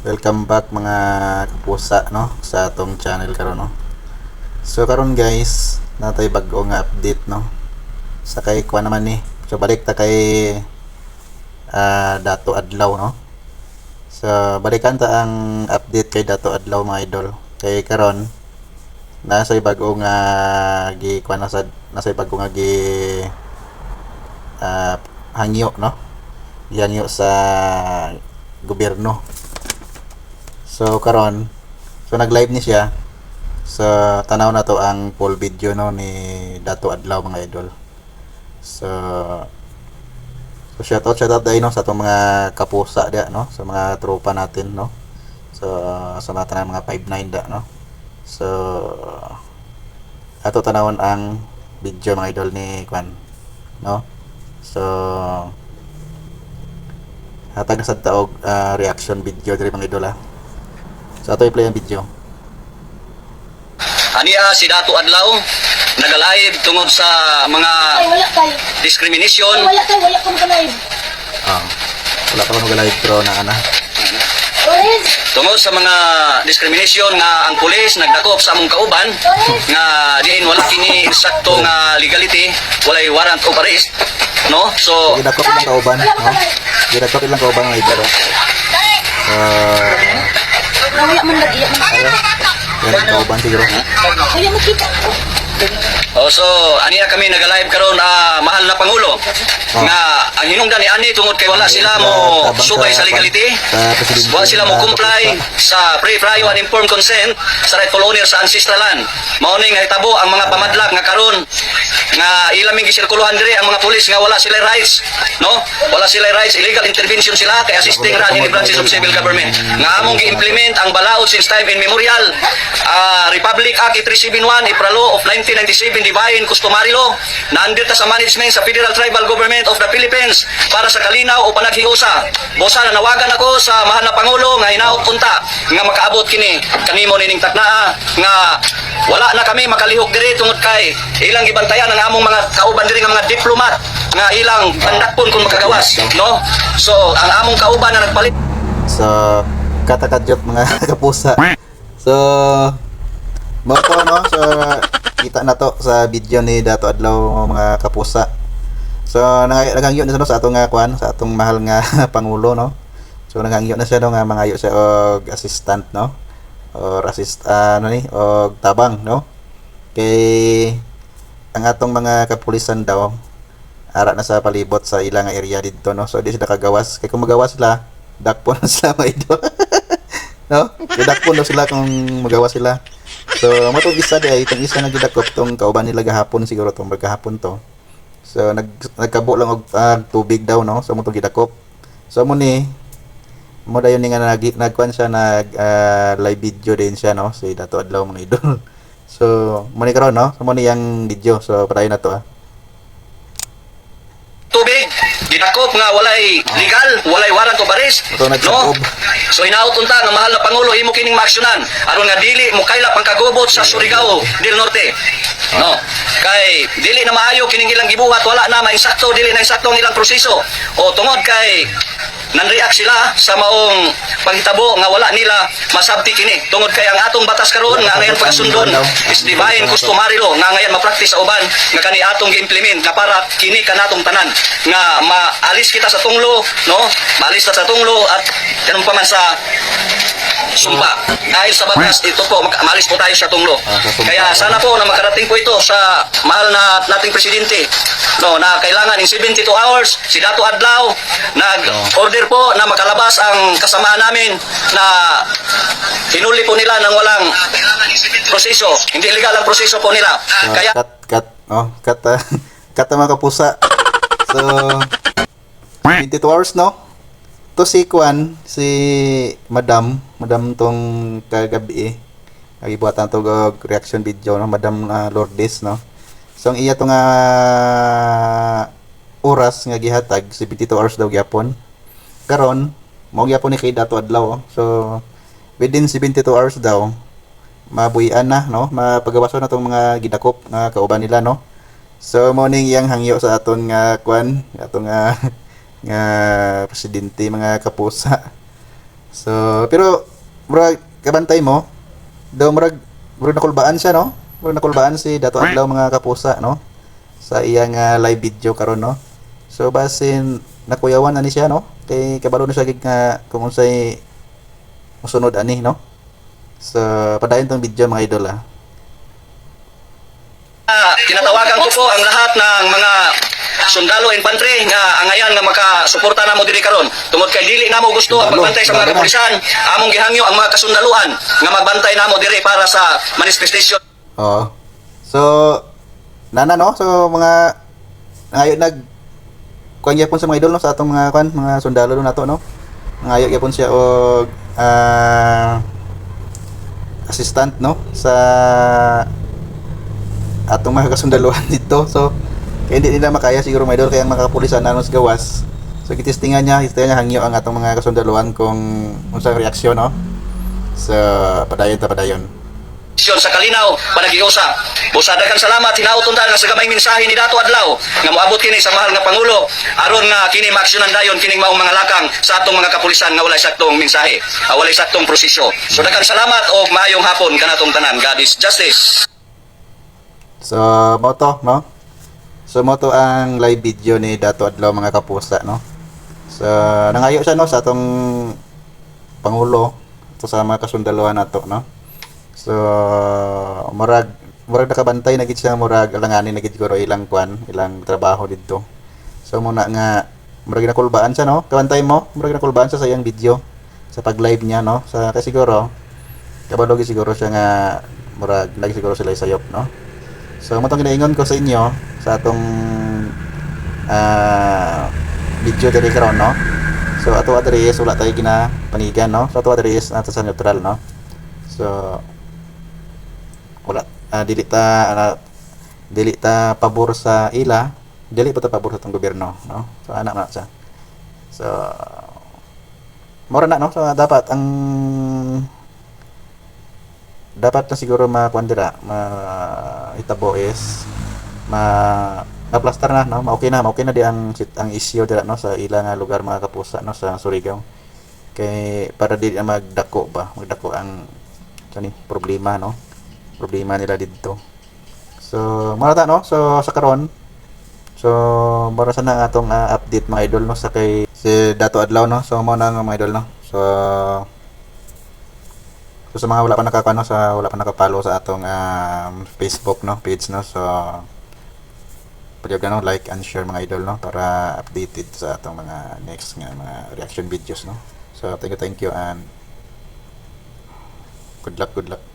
Welcome back mga kapusa no sa atong channel karon no. So karon guys, natay bag-o nga update no. Sa kay kuha naman ni. So balik ta kay ah, Dato Adlaw no. So balikan ta ang update kay Dato Adlaw mga idol. Kay karon nasa bag-o nga gi kuha na sa nasa bag-o nga gi ah, hangyo no. Hangyo sa gobyerno. So karon so nag-live ni siya. So tanaw na to ang full video no ni Dato Adlaw mga idol. So So shout out shout out dahil no sa atong mga kapusa dia no sa mga tropa natin no. So sa mga mga 59 da no. So ato tanawon ang video mga idol ni Kwan no. So hatag sa taog ah, reaction video diri mga idol ha. So ato i-play ang video. Aniya si Dato Adlaw nagalive tungod sa mga Ay, wala discrimination Ay, wala tayo. Wala kang kalive. Ah. Wala pa man live pro na ana. Tungod sa mga discrimination nga ang pulis nagdakop sa among kauban nga diin wala kini insakto nga legality walay warrant of arrest no so Gidakop ilang kauban, no? Gidakop ilang kauban mga idol. So Wala man lagi. ayo. Yan ang kauban siguro. Wala makita. Oh, so aniya kami nagalive karon ah, mahal na pangulo. Oh. nga ang hinungdan ni ani tungod kay wala sila mo subay sa legality wala sila mo na comply sa pre prior and informed consent sa rightful owner sa ancestral land mao ni nga hitabo ang mga pamadlak nga karon. Nga ilaming gisirkuluhan diri ang mga pulis nga wala sila rights no? Wala sila rights illegal intervention sila kay assisting ra ni branches of civil government. Nga among gi-implement ang balaod since time immemorial Ah, Republic Act 371 April Law of 1997 Divine Customary Law nandito ta sa management sa Federal Tribal Government of the Philippines para sa kalinaw o panaghiusa bosa na nawagan ako sa mahal na pangulo nga hinaot unta nga makaabot kini kanimo nining taknaa nga wala na kami makalihok diri tungod kay ilang gibantayan ang among mga kauban diri nga mga diplomat nga ilang pandakpon kung makagawas no so ang among kauban na nagpalit So katakadyot mga kapusa. So mo to no. So kita na to sa video ni Dato Adlaw mga kapusa. So nagangyo na sa atong nga kwan, sa atong mahal nga pangulo no. So nagangyo na siya no nga mangayo siya og assistant no. Or assist ah, ano ni og tabang no. Kay ang atong mga kapulisan daw ara na sa palibot sa ilang area dito no. So di sila kagawas. Kay kung magawas sila, dakpo na sila mga. No? Kay dakpo na sila kung magawa sila. So, mo tong isa di ay itong isa nga gidakop tong kauban nila gahapon siguro tong magahapon to. So nag nagkabo lang og ah, tubig daw no. So mo gidakop. So mo ni mo dayon ni nga nag nagkuan siya nag ah, live video din siya no. Si Dato Adlaw mga idol. So mo ni karon no. So mo ni yang video. So patayon na to ah. tubig gidakop nga walay legal walay warrant of arrest nagsakob. so hinaot unta nga mahal na pangulo imo kining maaksyonan. Aron nga dili mo kaila pang kagubot sa Surigao del Norte no? Kay dili na maayo kining ilang gibuhat wala na mainsakto dili na insakto ang ilang proseso. O tungod kay nanreact sila sa maong panghitabo nga wala nila masabti kini. Tungod kay ang atong batas karon nga ngayon pagkasundon is divine customary law nga ngayon ma-practice sa uban nga kani atong gi-implement nga para kini kanatong tanan nga maalis kita sa tunglo no? Maalis ta sa tunglo at kanang pa man sa sumpa dahil sa batas ito po maalis po tayo sa tunglo. Ah, sa sumpa. kaya sana po na makarating po ito sa mahal na nating presidente. No na kailangan in 72 hours si Dato Adlaw nag-order po na makalabas ang kasamaan namin na hinuli po nila ng walang proseso. Hindi legal ang proseso po nila. Ah, kaya cut cut oh cut ah, cut mga kapusa so 22 hours no to si Kwan si Madam Madam tong kagabi eh. Nagibuhatan to og reaction video no Madam ah, Lourdes no? So ang iya to nga oras nga gihatag 72 hours daw gyapon. Karon mao gyapon ni kay Dato Adlaw oh. so within 72 hours daw mabuhian na no? Mapagawason na tong mga gidakop nga kauban nila no? So morning yang hangyo sa aton nga kwan aton nga nga presidente mga kapusa So, pero murag kabantay mo, daw murag murag nakulbaan siya no. Murag nakulbaan si Dato Adlaw mga kapusa no sa iyang ah, live video karon no. So basin nakuyawan ani siya no. Kay kabalo na siya gid nga kung unsay musunod ani no. So padayon tong video mga idol ah. Tinatawagan ko po ang lahat ng mga sundalo infantry nga angayan nga makasuporta namo diri karon tungod kay dili namo gusto ang pagbantay sa mga na. kapulisan among gihangyo ang mga kasundaluan nga magbantay namo diri para sa manifestation Oo. So nana no. So mga ngayon nag kuan gyapon sa mga idol no sa atong mga kuan mga sundalo no nato no. Ngayon gyapon siya og ah, assistant no sa atong mga kasundaluhan dito. So kaya hindi nila makaya siguro mga idol kaya ang mga kapulisan nanon sa gawas. So kitistingan niya, kitistingan niya hangyo ang atong mga kasundaluhan kung unsa reaksyon no. So padayon ta padayon. sa kalinaw panagiusap busadakan salamat hinauton ta nga sa gamay mensahe ni Dato Adlaw nga moabot kini sa mahal nga pangulo aron nga kini maaksyonan dayon kining maong mga lakang sa atong mga kapulisan nga walay saktong mensahe ah, walay saktong prosesyo so daghang salamat og maayong hapon kanatong tanan God is justice So, mo to, no? So, mo to ang live video ni Dato Adlaw mga kapusa, no? So, nangayo siya, no? Sa atong Pangulo. Ito sa mga kasundaluhan nato, no? So, murag, murag nakabantay na gid siya, murag alanganin na gid siguro ilang kwan, ilang trabaho dito. So, muna nga, murag nakulbaan siya, no? Kabantay mo, murag nakulbaan siya sa iyang video. Sa pag-live niya, no? Sa, kasi siguro, kabalo siguro siya nga, murag, lagi siguro sila sayop, no? So, matong ginaingon ko sa inyo sa atong ah video diri karon no. So, ato adiri is wala tayo gina panigan no. So, ato adiri is nato sa neutral no. So, wala ah, dili ah, dili pabor sa ila, dili pa ta pabor sa tong gobyerno no. So, ana na siya. So, mora na no. So, dapat ang dapat na siguro makuandira ma itabo is ma ma-plaster na no? Ma okay na ma okay na di ang ang issue dira no? Sa ilang nga lugar mga kapusa no? Sa Surigao. Kay para di na magdako ba? Magdako ang kani problema no? Problema nila dito. So mara ta no? So sa karon so mara sa atong ah, update mga idol no? Sa kay si Dato Adlaw no? So mo na nga mga idol no? So So sa mga wala pa nakakano sa wala pa nakapalo sa atong um, Facebook no page no so pwede no like and share mga idol no para updated sa atong mga next nga mga reaction videos no. So thank you thank you and good luck good luck.